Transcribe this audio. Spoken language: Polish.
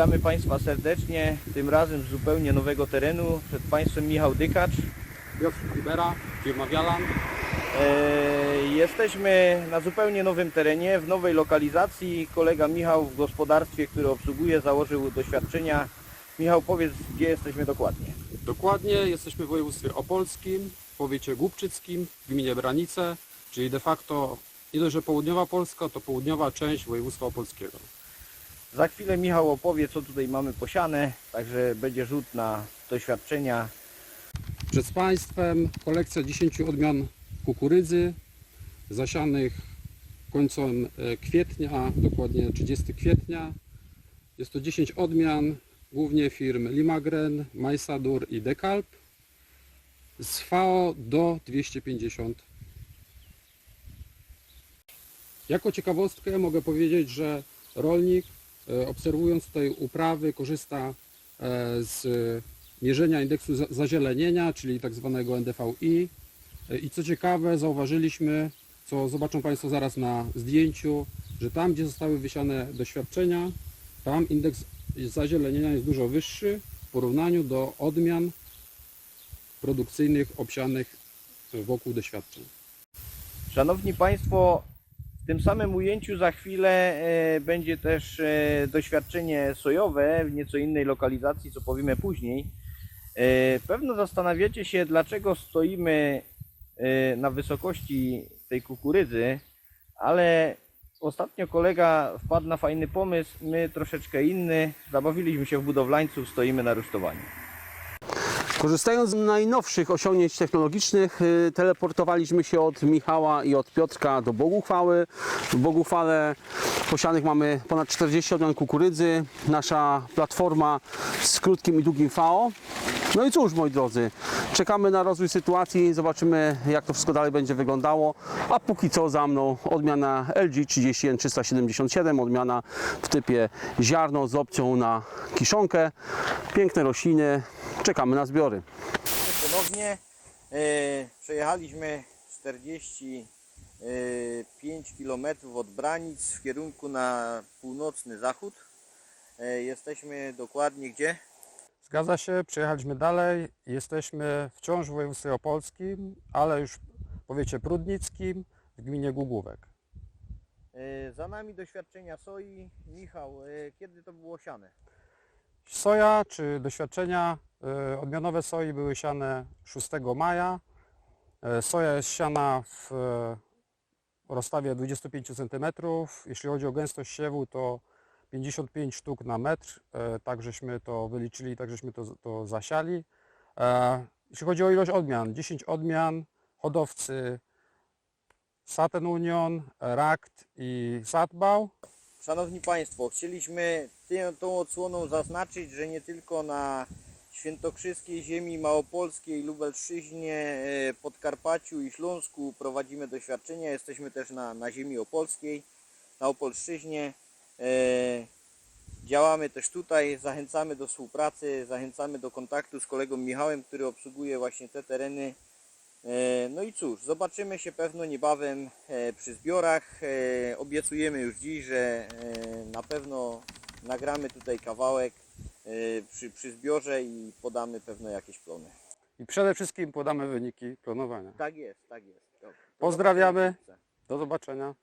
Witamy Państwa serdecznie, tym razem z zupełnie nowego terenu. Przed Państwem Michał Dykacz. Piotr Kubera, firma Wialan. E, jesteśmy na zupełnie nowym terenie, w nowej lokalizacji. Kolega Michał w gospodarstwie, które obsługuje, założył doświadczenia. Michał, powiedz, gdzie jesteśmy dokładnie. Dokładnie jesteśmy w województwie opolskim, w powiecie głubczyckim, w gminie Branice, czyli de facto nie dość, że południowa Polska, to południowa część województwa opolskiego. Za chwilę Michał opowie, co tutaj mamy posiane, także będzie rzut na doświadczenia. Przed Państwem kolekcja 10 odmian kukurydzy zasianych końcem e, kwietnia, dokładnie 30 kwietnia. Jest to 10 odmian, głównie firm Limagren, Majsadur i Dekalb z FAO do 250. Jako ciekawostkę mogę powiedzieć, że rolnik obserwując tutaj uprawy korzysta e, z mierzenia indeksu za- zazielenienia, czyli tak zwanego NDVI. E, I co ciekawe, zauważyliśmy, co zobaczą Państwo zaraz na zdjęciu, że tam, gdzie zostały wysiane doświadczenia, tam indeks zazielenienia jest dużo wyższy w porównaniu do odmian produkcyjnych obsianych wokół doświadczeń. Szanowni Państwo, tym samym ujęciu za chwilę e, będzie też e, doświadczenie sojowe w nieco innej lokalizacji, co powiemy później. E, pewno zastanawiacie się, dlaczego stoimy na wysokości tej kukurydzy, ale ostatnio kolega wpadł na fajny pomysł, my troszeczkę inny. Zabawiliśmy się w budowlańców, stoimy na rusztowaniu. Korzystając z najnowszych osiągnięć technologicznych, y, teleportowaliśmy się od Michała i od Piotrka do Boguchwały. W Boguchwale posianych mamy ponad 40 odmian kukurydzy. Nasza platforma z krótkim i długim FAO. No i cóż, moi drodzy, czekamy na rozwój sytuacji, zobaczymy jak to wszystko dalej będzie wyglądało. A póki co za mną odmiana LG 31377, odmiana w typie ziarno z opcją na kiszonkę. Piękne rośliny, czekamy na zbiory. Ponownie. E, przejechaliśmy 45 km od Branic w kierunku na północny zachód. E, jesteśmy dokładnie gdzie? Zgadza się, przyjechaliśmy dalej. Jesteśmy wciąż w województwie opolskim, ale już w powiecie prudnickim, w gminie Gługówek. E, za nami doświadczenia soi. Michał, e, kiedy to było siane? Soja czy doświadczenia y, odmianowe soi były siane 6 maja. E, Soja jest siana w e, rozstawie 25 cm. Jeśli chodzi o gęstość siewu, to 55 sztuk na metr. E, Tak żeśmy to wyliczyli, tak żeśmy to, to zasiali. E, Jeśli chodzi o ilość odmian, 10 odmian, hodowcy Saten Union, Rakt i Satbał. Szanowni Państwo, chcieliśmy tą odsłoną zaznaczyć, że nie tylko na świętokrzyskiej ziemi małopolskiej, Lubelszczyźnie, e, Podkarpaciu i Śląsku prowadzimy doświadczenia. Jesteśmy też na, na ziemi opolskiej, na Opolszczyźnie. E, Działamy też tutaj, zachęcamy do współpracy, zachęcamy do kontaktu z kolegą Michałem, który obsługuje właśnie te tereny. E, No i cóż, zobaczymy się pewno niebawem e, przy zbiorach. E, Obiecujemy już dziś, że na pewno nagramy tutaj kawałek przy, przy zbiorze i podamy pewno jakieś plony. I przede wszystkim podamy wyniki planowania. Tak jest, tak jest. Dobra. Do Pozdrawiamy. Do zobaczenia.